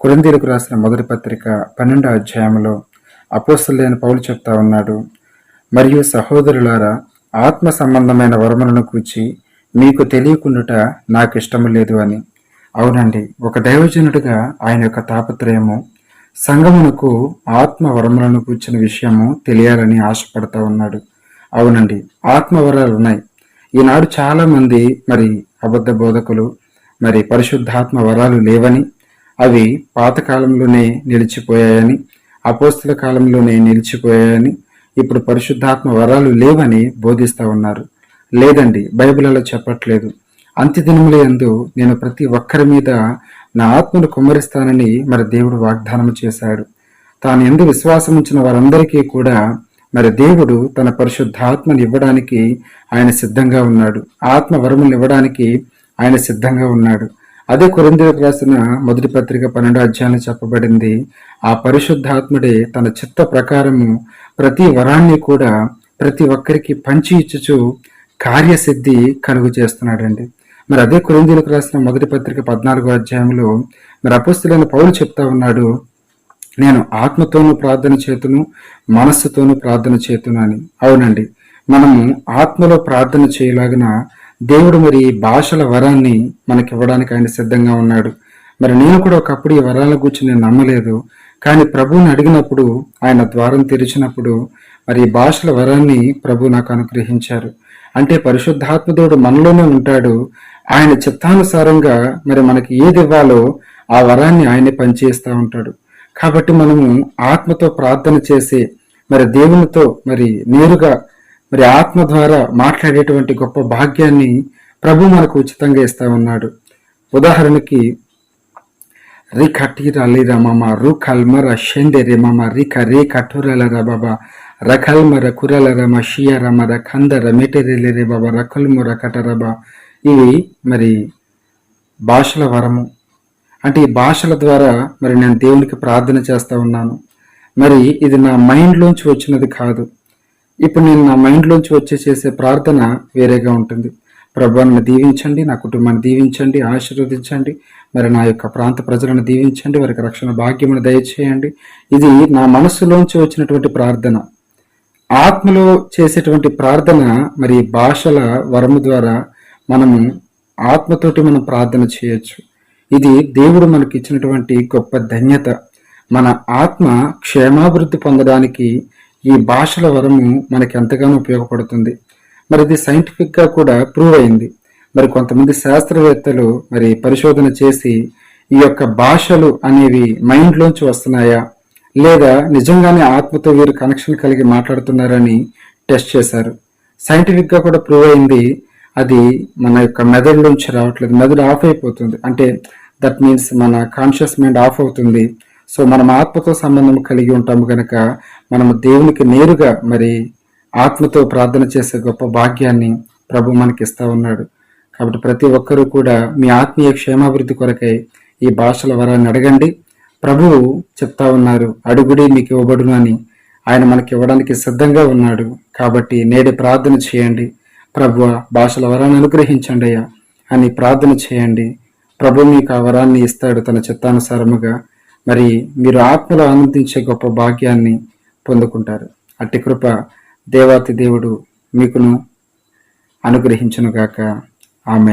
కురందీలకు రాసిన మొదటి పత్రిక పన్నెండో అధ్యాయంలో అపోస్తులైన పౌలు చెప్తా ఉన్నాడు మరియు సహోదరులారా ఆత్మ సంబంధమైన వరములను కూర్చి మీకు తెలియకుండుట నాకు ఇష్టము లేదు అని. అవునండి ఒక దైవజనుడిగా ఆయన యొక్క తాపత్రయము సంగమునకు ఆత్మ వరములను కూర్చిన విషయము తెలియాలని ఆశపడతా ఉన్నాడు. అవునండి ఆత్మ వరాలు ఉన్నాయి. ఈనాడు చాలామంది మరి అబద్ధ బోధకులు మరి పరిశుద్ధాత్మ వరాలు లేవని అవి పాతకాలంలోనే నిలిచిపోయాయని అపోస్తుల కాలంలోనే నిలిచిపోయాయని ఇప్పుడు పరిశుద్ధాత్మ వరాలు లేవని బోధిస్తా ఉన్నారు. లేదండి బైబిల్ అలా చెప్పట్లేదు. అంత్యదినముల ఎందు నేను ప్రతి ఒక్కరి మీద నా ఆత్మను కుమ్మరిస్తానని మరి దేవుడు వాగ్దానం చేశాడు. తాను ఎందు విశ్వాసం ఉంచిన వారందరికీ కూడా మరి దేవుడు తన పరిశుద్ధాత్మని ఇవ్వడానికి ఆయన సిద్ధంగా ఉన్నాడు. ఆత్మ వరములు ఇవ్వడానికి ఆయన సిద్ధంగా ఉన్నాడు. అదే కొరిందులకు రాసిన మొదటి పత్రిక పన్నెండు అధ్యాయంలో చెప్పబడింది ఆ పరిశుద్ధాత్ముడే తన చిత్త ప్రకారము ప్రతి వరాన్ని కూడా ప్రతి ఒక్కరికి పంచి ఇచ్చుచు కార్యసిద్ధి కలుగు చేస్తున్నాడండి. మరి అదే కొరిందులకు రాసిన మొదటి పత్రిక పద్నాలుగో అధ్యాయంలో మరి అపస్తులైన పౌలు చెప్తా ఉన్నాడు నేను ఆత్మతోనూ ప్రార్థన చేతును మనస్సుతోనూ ప్రార్థన చేతును అని. అవునండి మనము ఆత్మలో ప్రార్థన చేయలాగిన దేవుడు మరి ఈ భాషల వరాన్ని మనకి ఇవ్వడానికి ఆయన సిద్ధంగా ఉన్నాడు. మరి నేను కూడా ఒకప్పుడు ఈ వరాల గురించి నేను నమ్మలేదు. కానీ ప్రభువుని అడిగినప్పుడు ఆయన ద్వారం తెరిచినప్పుడు మరి ఈ భాషల వరాన్ని ప్రభు నాకు అనుగ్రహించారు. అంటే పరిశుద్ధాత్మదేవుడు మనలోనే ఉంటాడు. ఆయన చిత్తానుసారంగా మరి మనకి ఏది ఇవ్వాలో ఆ వరాన్ని ఆయనే పనిచేస్తూ ఉంటాడు. కాబట్టి మనము ఆత్మతో ప్రార్థన చేసి మరి దేవునితో మరి నేరుగా మరి ఆత్మ ద్వారా మాట్లాడేటువంటి గొప్ప భాగ్యాన్ని ప్రభు మనకు ఉచితంగా ఇస్తా ఉన్నాడు. ఉదాహరణకి రి కటీరా లీరా మామ రు కల్మర షెండే రే మామ రిక రే కఠోరలరా బాబా రకల్మర కురలరమ షియరమర కందర మెటెరెలే రే బాబా రకల్ముర కటరబా ఇవి మరి భాషల వరము. అంటే ఈ భాషల ద్వారా మరి నేను దేవునికి ప్రార్థన చేస్తూ ఉన్నాను. మరి ఇది నా మైండ్లోంచి వచ్చినది కాదు. ఇప్పుడు నేను నా మైండ్లోంచి వచ్చే చేసే ప్రార్థన వేరేగా ఉంటుంది. ప్రభుత్వాన్ని దీవించండి నా కుటుంబాన్ని దీవించండి ఆశీర్వదించండి మరి నా యొక్క ప్రాంత ప్రజలను దీవించండి వారికి రక్షణ భాగ్యమును దయచేయండి. ఇది నా మనస్సులోంచి వచ్చినటువంటి ప్రార్థన. ఆత్మలో చేసేటువంటి ప్రార్థన మరి భాషల వరము ద్వారా మనము ఆత్మతోటి మనం ప్రార్థన చేయొచ్చు. ఇది దేవుడు మనకి ఇచ్చినటువంటి గొప్ప ధన్యత. మన ఆత్మ క్షేమాభివృద్ధి పొందడానికి ఈ భాషల వరము మనకి ఎంతగానో ఉపయోగపడుతుంది. మరి ఇది సైంటిఫిక్గా కూడా ప్రూవ్ అయింది. మరి కొంతమంది శాస్త్రవేత్తలు మరి పరిశోధన చేసి ఈ యొక్క భాషలు అనేవి మైండ్లోంచి వస్తున్నాయా? లేదా నిజంగానే ఆత్మతో వీరు కనెక్షన్ కలిగి మాట్లాడుతున్నారని టెస్ట్ చేశారు. సైంటిఫిక్గా కూడా ప్రూవ్ అయింది. అది మన యొక్క మెదడులోంచి రావట్లేదు. మెదడు ఆఫ్ అయిపోతుంది. అంటే దట్ మీన్స్ మన కాన్షియస్ మైండ్ ఆఫ్ అవుతుంది. సో మనం ఆత్మతో సంబంధం కలిగి ఉంటాము కనుక మనము దేవునికి నేరుగా మరి ఆత్మతో ప్రార్థన చేసే గొప్ప భాగ్యాన్ని ప్రభు మనకి ఇస్తా ఉన్నాడు. కాబట్టి ప్రతి ఒక్కరూ కూడా మీ ఆత్మీయ క్షేమాభివృద్ధి కొరకై ఈ భాషల వరాన్ని అడగండి. ప్రభువు చెప్తా ఉన్నారు అడుగుడి మీకు ఇవ్వబడును అని. ఆయన మనకి ఇవ్వడానికి సిద్ధంగా ఉన్నాడు. కాబట్టి నేడు ప్రార్థన చేయండి. ప్రభు భాషల వరాన్ని అనుగ్రహించండి అయ్యా అని ప్రార్థన చేయండి. ప్రభు మీకు ఆ వరాన్ని ఇస్తాడు తన చిత్తానుసారముగా. మరి మీరు ఆత్మలో ఆనందించే గొప్ప భాగ్యాన్ని పొందుకుంటారు. అట్టి కృప దేవాతి దేవుడు మీకును అనుగ్రహించునుగాక. ఆమె